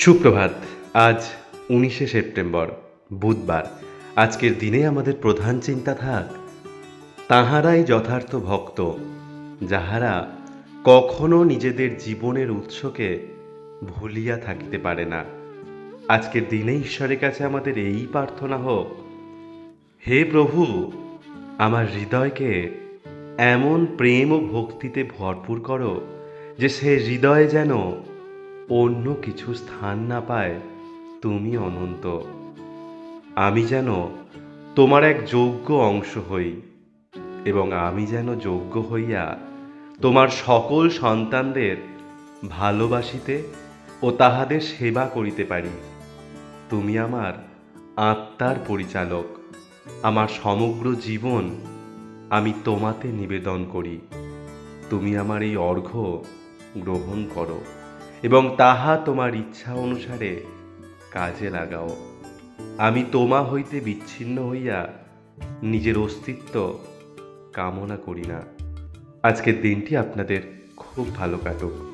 সুপ্রভাত, আজ উনিশে সেপ্টেম্বর, বুধবার। আজকের দিনে আমাদের প্রধান চিন্তা থাক তাহারাই যথার্থ ভক্ত, যাহারা কখনো নিজেদের জীবনের উৎসকে ভুলিয়া থাকিতে পারে না। আজকের দিনে ঈশ্বরের কাছে আমাদের এই প্রার্থনা হোক, হে প্রভু, আমার হৃদয়কে এমন প্রেম ও ভক্তিতে ভরপুর করো, যে সে হৃদয়ে যেন অন্য কিছু স্থান না পায়, তুমি অনন্ত। আমি যেন তোমার এক যোগ্য অংশ হই এবং আমি যেন যোগ্য হইয়া তোমার সকল সন্তানদের ভালোবাসিতে ও তাহাদের সেবা করিতে পারি। তুমি আমার আত্মার পরিচালক। আমার সমগ্র জীবন আমি তোমাতে নিবেদন করি। তুমি আমার এই অর্ঘ্য গ্রহণ করো। এবং তাহা তোমার ইচ্ছা অনুসারে কাজে লাগাও। আমি তোমা হইতে বিচ্ছিন্ন হইয়া নিজের অস্তিত্ব কামনা করি না। আজকের দিনটি আপনাদের খুব ভালো কাটুক।